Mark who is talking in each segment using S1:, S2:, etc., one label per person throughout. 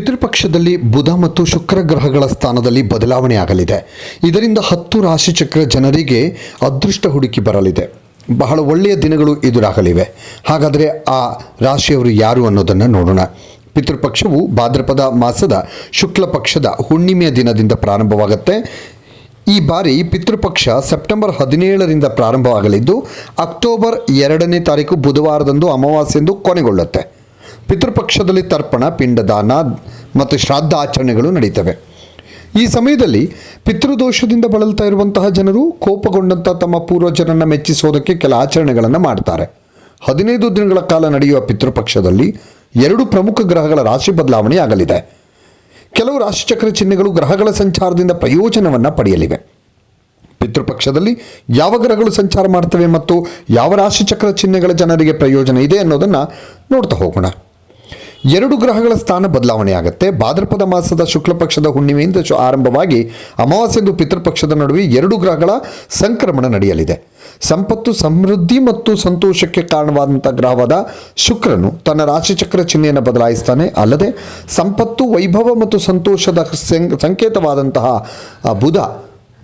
S1: ಪಿತೃಪಕ್ಷದಲ್ಲಿ ಬುಧ ಮತ್ತು ಶುಕ್ರ ಗ್ರಹಗಳ ಸ್ಥಾನದಲ್ಲಿ ಬದಲಾವಣೆ ಆಗಲಿದೆ ಇದರಿಂದ ಹತ್ತು ರಾಶಿಚಕ್ರ ಜನರಿಗೆ ಅದೃಷ್ಟ ಹುಡುಕಿ ಬರಲಿದೆ. ಬಹಳ ಒಳ್ಳೆಯ ದಿನಗಳು ಎದುರಾಗಲಿವೆ. ಹಾಗಾದರೆ ಆ ರಾಶಿಯವರು ಯಾರು ಅನ್ನೋದನ್ನು ನೋಡೋಣ. ಪಿತೃಪಕ್ಷವು ಭಾದ್ರಪದ ಮಾಸದ ಶುಕ್ಲ ಪಕ್ಷದ ಹುಣ್ಣಿಮೆಯ ದಿನದಿಂದ ಪ್ರಾರಂಭವಾಗುತ್ತೆ. ಈ ಬಾರಿ ಪಿತೃಪಕ್ಷ ಸೆಪ್ಟೆಂಬರ್ ಹದಿನೇಳರಿಂದ ಪ್ರಾರಂಭವಾಗಲಿದ್ದು, ಅಕ್ಟೋಬರ್ ಎರಡನೇ ತಾರೀಕು ಬುಧವಾರದಂದು ಅಮಾವಾಸ್ಯೆಂದು ಕೊನೆಗೊಳ್ಳುತ್ತೆ. ಪಿತೃಪಕ್ಷದಲ್ಲಿ ತರ್ಪಣ, ಪಿಂಡದಾನ ಮತ್ತು ಶ್ರಾದ್ದ ಆಚರಣೆಗಳು ನಡೀತವೆ. ಈ ಸಮಯದಲ್ಲಿ ಪಿತೃದೋಷದಿಂದ ಬಳಲ್ತಾ ಇರುವಂತಹ ಜನರು ಕೋಪಗೊಂಡಂಥ ತಮ್ಮ ಪೂರ್ವಜರನ್ನು ಮೆಚ್ಚಿಸೋದಕ್ಕೆ ಕೆಲ ಆಚರಣೆಗಳನ್ನು ಮಾಡ್ತಾರೆ. ಹದಿನೈದು ದಿನಗಳ ಕಾಲ ನಡೆಯುವ ಪಿತೃಪಕ್ಷದಲ್ಲಿ ಎರಡು ಪ್ರಮುಖ ಗ್ರಹಗಳ ರಾಶಿ ಬದಲಾವಣೆ ಆಗಲಿದೆ. ಕೆಲವು ರಾಶಿಚಕ್ರ ಚಿಹ್ನೆಗಳು ಗ್ರಹಗಳ ಸಂಚಾರದಿಂದ ಪ್ರಯೋಜನವನ್ನು ಪಡೆಯಲಿವೆ. ಪಿತೃಪಕ್ಷದಲ್ಲಿ ಯಾವ ಗ್ರಹಗಳು ಸಂಚಾರ ಮಾಡ್ತವೆ ಮತ್ತು ಯಾವ ರಾಶಿಚಕ್ರ ಚಿಹ್ನೆಗಳ ಜನರಿಗೆ ಪ್ರಯೋಜನ ಇದೆ ಅನ್ನೋದನ್ನು ನೋಡ್ತಾ ಹೋಗೋಣ. ಎರಡು ಗ್ರಹಗಳ ಸ್ಥಾನ ಬದಲಾವಣೆಯಾಗುತ್ತೆ. ಭಾದ್ರಪದ ಮಾಸದ ಶುಕ್ಲ ಪಕ್ಷದ ಹುಣ್ಣಿಮೆಯಿಂದ ಆರಂಭವಾಗಿ ಅಮಾವಾಸ್ಯೆಂದು ಪಿತೃಪಕ್ಷದ ನಡುವೆ ಎರಡು ಗ್ರಹಗಳ ಸಂಕ್ರಮಣ ನಡೆಯಲಿದೆ. ಸಂಪತ್ತು, ಸಮೃದ್ಧಿ ಮತ್ತು ಸಂತೋಷಕ್ಕೆ ಕಾರಣವಾದಂಥ ಗ್ರಹವಾದ ಶುಕ್ರನು ತನ್ನ ರಾಶಿಚಕ್ರ ಚಿಹ್ನೆಯನ್ನು ಬದಲಾಯಿಸ್ತಾನೆ. ಅಲ್ಲದೆ ಸಂಪತ್ತು, ವೈಭವ ಮತ್ತು ಸಂತೋಷದ ಸಂಕೇತವಾದಂತಹ ಬುಧ,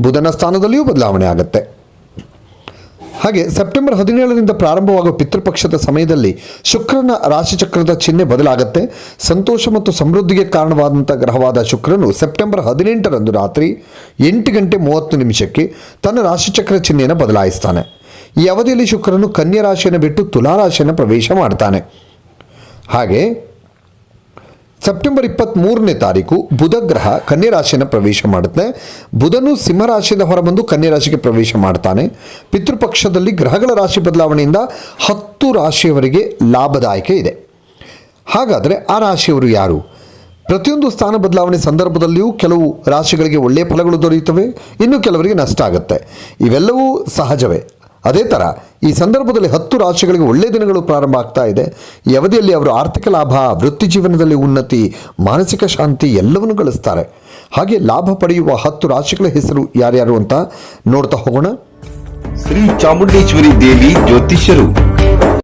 S1: ಬುಧನ ಸ್ಥಾನದಲ್ಲಿಯೂ ಬದಲಾವಣೆ ಆಗುತ್ತೆ ಹಾಗೆ ಸೆಪ್ಟೆಂಬರ್ ಹದಿನೇಳರಿಂದ ಪ್ರಾರಂಭವಾಗುವ ಪಿತೃಪಕ್ಷದ ಸಮಯದಲ್ಲಿ ಶುಕ್ರನ ರಾಶಿಚಕ್ರದ ಚಿಹ್ನೆ ಬದಲಾಗುತ್ತೆ. ಸಂತೋಷ ಮತ್ತು ಸಮೃದ್ಧಿಗೆ ಕಾರಣವಾದಂಥ ಗ್ರಹವಾದ ಶುಕ್ರನು ಸೆಪ್ಟೆಂಬರ್ ಹದಿನೆಂಟರಂದು ರಾತ್ರಿ ಎಂಟು ಗಂಟೆ ಮೂವತ್ತು ನಿಮಿಷಕ್ಕೆ ತನ್ನ ರಾಶಿಚಕ್ರ ಚಿಹ್ನೆಯನ್ನು ಬದಲಾಯಿಸ್ತಾನೆ. ಈ ಅವಧಿಯಲ್ಲಿ ಶುಕ್ರನು ಕನ್ಯಾ ರಾಶಿಯನ್ನು ಬಿಟ್ಟು ತುಲಾ ರಾಶಿಯನ್ನು ಪ್ರವೇಶ ಮಾಡ್ತಾನೆ. ಹಾಗೆ ಸೆಪ್ಟೆಂಬರ್ ಇಪ್ಪತ್ತ್ಮೂರನೇ ತಾರೀಕು ಬುಧ ಗ್ರಹ ಕನ್ಯಾ ರಾಶಿಯನ್ನು ಪ್ರವೇಶ ಮಾಡುತ್ತೆ. ಬುಧನು ಸಿಂಹರಾಶಿಯಿಂದ ಹೊರಬಂದು ಕನ್ಯಾ ರಾಶಿಗೆ ಪ್ರವೇಶ ಮಾಡ್ತಾನೆ. ಪಿತೃಪಕ್ಷದಲ್ಲಿ ಗ್ರಹಗಳ ರಾಶಿ ಬದಲಾವಣೆಯಿಂದ ಹತ್ತು ರಾಶಿಯವರಿಗೆ ಲಾಭದಾಯಕ ಇದೆ. ಹಾಗಾದರೆ ಆ ರಾಶಿಯವರು ಯಾರು? ಪ್ರತಿಯೊಂದು ಸ್ಥಾನ ಬದಲಾವಣೆ ಸಂದರ್ಭದಲ್ಲಿಯೂ ಕೆಲವು ರಾಶಿಗಳಿಗೆ ಒಳ್ಳೆಯ ಫಲಗಳು ದೊರೆಯುತ್ತವೆ, ಇನ್ನು ಕೆಲವರಿಗೆ ನಷ್ಟ ಆಗುತ್ತೆ. ಇವೆಲ್ಲವೂ ಸಹಜವೇ. ಅದೇ ಥರ ಈ ಸಂದರ್ಭದಲ್ಲಿ ಹತ್ತು ರಾಶಿಗಳಿಗೆ ಒಳ್ಳೆಯ ದಿನಗಳು ಪ್ರಾರಂಭ ಆಗ್ತಾ ಇದೆ. ಈ ಅವಧಿಯಲ್ಲಿ ಅವರು ಆರ್ಥಿಕ ಲಾಭ, ವೃತ್ತಿ ಜೀವನದಲ್ಲಿ ಉನ್ನತಿ, ಮಾನಸಿಕ ಶಾಂತಿ ಎಲ್ಲವನ್ನು ಗಳಿಸ್ತಾರೆ. ಹಾಗೆ ಲಾಭ ಪಡೆಯುವ ಹತ್ತು ರಾಶಿಗಳ ಹೆಸರು ಯಾರ್ಯಾರು ಅಂತ ನೋಡ್ತಾ ಹೋಗೋಣ.
S2: ಶ್ರೀ ಚಾಮುಂಡೇಶ್ವರಿ ದೇವಿ ಜ್ಯೋತಿಷ್ಯರು.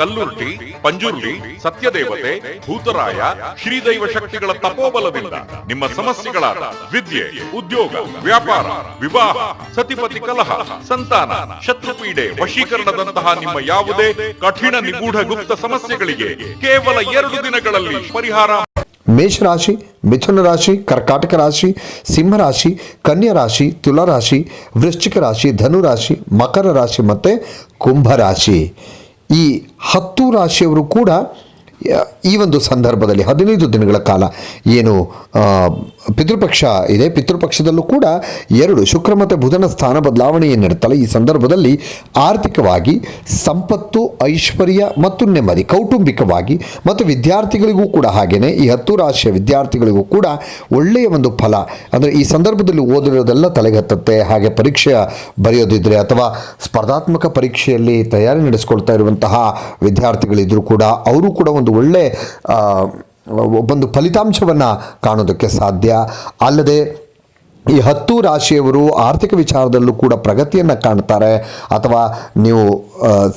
S3: ಕಲ್ಲುರ್ಟಿ ಪಂಜುರ್ಲಿ ಸತ್ಯದೇವತೆ, ಭೂತರಾಯ, ಶ್ರೀದೈವ ಶಕ್ತಿಗಳ ತಪೋಬಲದಿಂದ ನಿಮ್ಮ ಸಮಸ್ಯೆಗಳಾದ ವಿದ್ಯೆ, ಉದ್ಯೋಗ, ವ್ಯಾಪಾರ, ವಿವಾಹ, ಸತಿಪತಿ ಕಲಹ, ಸಂತಾನ, ಶತ್ರುಪೀಡೆ ವಶೀಕರಣದಂತಹ ನಿಮ್ಮ ಯಾವುದೇ ಕಠಿಣ ನಿಗೂಢ ಗುಪ್ತ ಸಮಸ್ಯೆಗಳಿಗೆ ಕೇವಲ ಎರಡು ದಿನಗಳಲ್ಲಿ ಪರಿಹಾರ.
S1: ಮೇಷರಾಶಿ ಮಿಥುನ ರಾಶಿ, ಕರ್ಕಾಟಕ ರಾಶಿ ಸಿಂಹರಾಶಿ ಕನ್ಯಾ ರಾಶಿ ತುಲಾ ರಾಶಿ ವೃಶ್ಚಿಕ ರಾಶಿ, ಧನು ರಾಶಿ, ಮಕರ ರಾಶಿ ಮತ್ತು ಕುಂಭ ರಾಶಿ. ಈ ಹತ್ತು ರಾಶಿಯವರು ಕೂಡ ಈ ಒಂದು ಸಂದರ್ಭದಲ್ಲಿ ಹದಿನೈದು ದಿನಗಳ ಕಾಲ ಏನು ಪಿತೃಪಕ್ಷ ಇದೆ. ಪಿತೃಪಕ್ಷದಲ್ಲೂ ಕೂಡ ಎರಡು ಶುಕ್ರ ಮತ್ತು ಬುಧನ ಸ್ಥಾನ ಬದಲಾವಣೆ ನೀಡುತ್ತಲ್ಲ ಈ ಸಂದರ್ಭದಲ್ಲಿ ಆರ್ಥಿಕವಾಗಿ ಸಂಪತ್ತು, ಐಶ್ವರ್ಯ ಮತ್ತು ನೆಮ್ಮದಿ ಕೌಟುಂಬಿಕವಾಗಿ ಮತ್ತು ವಿದ್ಯಾರ್ಥಿಗಳಿಗೂ ಕೂಡ ಹಾಗೆಯೇ ಈ ಹತ್ತು ರಾಶಿಯ ವಿದ್ಯಾರ್ಥಿಗಳಿಗೂ ಕೂಡ ಒಳ್ಳೆಯ ಒಂದು ಫಲ. ಅಂದರೆ ಈ ಸಂದರ್ಭದಲ್ಲಿ ಓದಿರೋದೆಲ್ಲ ತಲೆಗತ್ತತ್ತೆ. ಹಾಗೆ ಪರೀಕ್ಷೆ ಬರೆಯೋದಿದ್ರೆ ಅಥವಾ ಸ್ಪರ್ಧಾತ್ಮಕ ಪರೀಕ್ಷೆಯಲ್ಲಿ ತಯಾರಿ ನಡೆಸ್ಕೊಳ್ತಾ ಇರುವಂತಹ ವಿದ್ಯಾರ್ಥಿಗಳಿದ್ದರೂ ಕೂಡ, ಅವರು ಕೂಡ ಒಂದು ಒಳ್ಳೆ ಒಂದು ಫಲಿತಾಂಶವನ್ನು ಕಾಣೋದಕ್ಕೆ ಸಾಧ್ಯ. ಅಲ್ಲದೆ ಈ ಹತ್ತು ರಾಶಿಯವರು ಆರ್ಥಿಕ ವಿಚಾರದಲ್ಲೂ ಕೂಡ ಪ್ರಗತಿಯನ್ನು ಕಾಣ್ತಾರೆ. ಅಥವಾ ನೀವು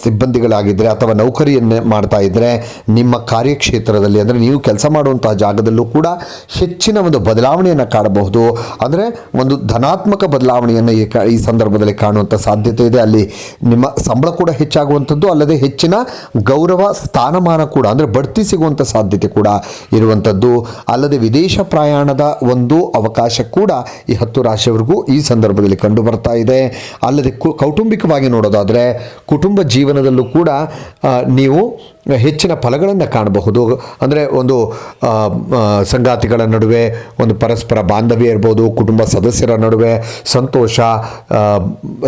S1: ಸಿಬ್ಬಂದಿಗಳಾಗಿದ್ದರೆ ಅಥವಾ ನೌಕರಿಯನ್ನೇ ಮಾಡ್ತಾ ಇದ್ದರೆ ನಿಮ್ಮ ಕಾರ್ಯಕ್ಷೇತ್ರದಲ್ಲಿ ಅಂದರೆ ನೀವು ಕೆಲಸ ಮಾಡುವಂತಹ ಜಾಗದಲ್ಲೂ ಕೂಡ ಹೆಚ್ಚಿನ ಒಂದು ಬದಲಾವಣೆಯನ್ನು ಕಾಣಬಹುದು. ಅಂದರೆ ಒಂದು ಧನಾತ್ಮಕ ಬದಲಾವಣೆಯನ್ನು ಈ ಈ ಸಂದರ್ಭದಲ್ಲಿ ಕಾಣುವಂಥ ಸಾಧ್ಯತೆ ಇದೆ. ಅಲ್ಲಿ ನಿಮ್ಮ ಸಂಬಳ ಕೂಡ ಹೆಚ್ಚಾಗುವಂಥದ್ದು, ಅಲ್ಲದೆ ಹೆಚ್ಚಿನ ಗೌರವ, ಸ್ಥಾನಮಾನ ಕೂಡ ಅಂದರೆ ಬಡ್ತಿ ಸಿಗುವಂಥ ಸಾಧ್ಯತೆ ಕೂಡ ಇರುವಂಥದ್ದು. ಅಲ್ಲದೆ ವಿದೇಶ ಪ್ರಯಾಣದ ಒಂದು ಅವಕಾಶ ಕೂಡ ಹತ್ತು ರಾಶಿಯವರೆಗೂ ಈ ಸಂದರ್ಭದಲ್ಲಿ ಕಂಡು ಬರ್ತಾ ಇದೆ. ಅಲ್ಲದೆ ಕೌಟುಂಬಿಕವಾಗಿ ನೋಡೋದಾದರೆ ಕುಟುಂಬ ಜೀವನದಲ್ಲೂ ಕೂಡ ನೀವು ಹೆಚ್ಚಿನ ಫಲಗಳನ್ನು ಕಾಣಬಹುದು. ಅಂದರೆ ಒಂದು ಸಂಗಾತಿಗಳ ನಡುವೆ, ಒಂದು ಪರಸ್ಪರ ಬಾಂಧವ್ಯ ಇರ್ಬೋದು, ಕುಟುಂಬ ಸದಸ್ಯರ ನಡುವೆ ಸಂತೋಷ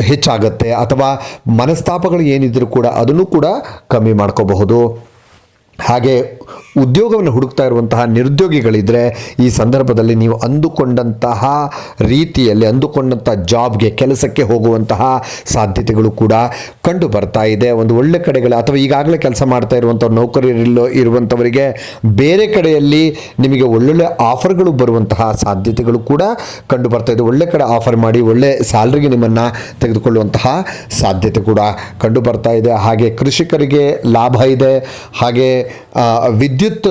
S1: ಹೆಚ್ಚಾಗತ್ತೆ. ಅಥವಾ ಮನಸ್ತಾಪಗಳು ಏನಿದ್ರೂ ಕೂಡ ಅದನ್ನು ಕೂಡ ಕಮ್ಮಿ ಮಾಡ್ಕೋಬಹುದು. ಹಾಗೆ ಉದ್ಯೋಗವನ್ನು ಹುಡುಕ್ತಾ ಇರುವಂತಹ ನಿರುದ್ಯೋಗಿಗಳಿದ್ದರೆ ಈ ಸಂದರ್ಭದಲ್ಲಿ ನೀವು ಅಂದುಕೊಂಡಂತಹ ರೀತಿಯಲ್ಲಿ, ಅಂದುಕೊಂಡಂತಹ ಜಾಬ್ಗೆ, ಕೆಲಸಕ್ಕೆ ಹೋಗುವಂತಹ ಸಾಧ್ಯತೆಗಳು ಕೂಡ ಕಂಡು ಬರ್ತಾ ಇದೆ. ಒಂದು ಒಳ್ಳೆ ಕಡೆಗಳ ಅಥವಾ ಈಗಾಗಲೇ ಕೆಲಸ ಮಾಡ್ತಾ ಇರುವಂಥ ನೌಕರರಿಲ್ಲೋ ಇರುವಂಥವರಿಗೆ ಬೇರೆ ಕಡೆಯಲ್ಲಿ ನಿಮಗೆ ಒಳ್ಳೊಳ್ಳೆ ಆಫರ್ಗಳು ಬರುವಂತಹ ಸಾಧ್ಯತೆಗಳು ಕೂಡ ಕಂಡು ಬರ್ತಾ ಇದೆ. ಒಳ್ಳೆ ಕಡೆ ಆಫರ್ ಮಾಡಿ, ಒಳ್ಳೆ ಸ್ಯಾಲ್ರಿಗೆ ನಿಮ್ಮನ್ನು ತೆಗೆದುಕೊಳ್ಳುವಂತಹ ಸಾಧ್ಯತೆ ಕೂಡ ಕಂಡು ಬರ್ತಾ ಇದೆ. ಹಾಗೆ ಕೃಷಿಕರಿಗೆ ಲಾಭ ಇದೆ. ಹಾಗೆ ವಿದ್ಯುತ್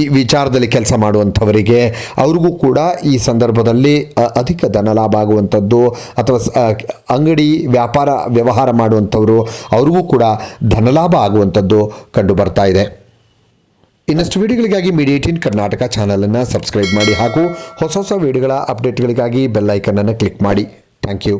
S1: ಈ ವಿಚಾರದಲ್ಲಿ ಕೆಲಸ ಮಾಡುವಂಥವರಿಗೆ ಅವ್ರಿಗೂ ಕೂಡ ಈ ಸಂದರ್ಭದಲ್ಲಿ ಅಧಿಕ ಧನ ಲಾಭ ಆಗುವಂಥದ್ದು ಅಥವಾ ಅಂಗಡಿ ವ್ಯಾಪಾರ ವ್ಯವಹಾರ ಮಾಡುವಂಥವರು ಅವ್ರಿಗೂ ಕೂಡ ಧನಲಾಭ ಆಗುವಂಥದ್ದು ಕಂಡು ಬರ್ತಾ ಇದೆ. ಇನ್ನಷ್ಟು ವಿಡಿಯೋಗಳಿಗಾಗಿ ಮೀಡಿಯೇಟಿನ್ ಕರ್ನಾಟಕ ಚಾನಲನ್ನು ಸಬ್ಸ್ಕ್ರೈಬ್ ಮಾಡಿ ಹಾಗೂ ಹೊಸ ಹೊಸ ವಿಡಿಯೋಗಳ ಅಪ್ಡೇಟ್ಗಳಿಗಾಗಿ ಬೆಲ್ಲೈಕನನ್ನು ಕ್ಲಿಕ್ ಮಾಡಿ. Thank you.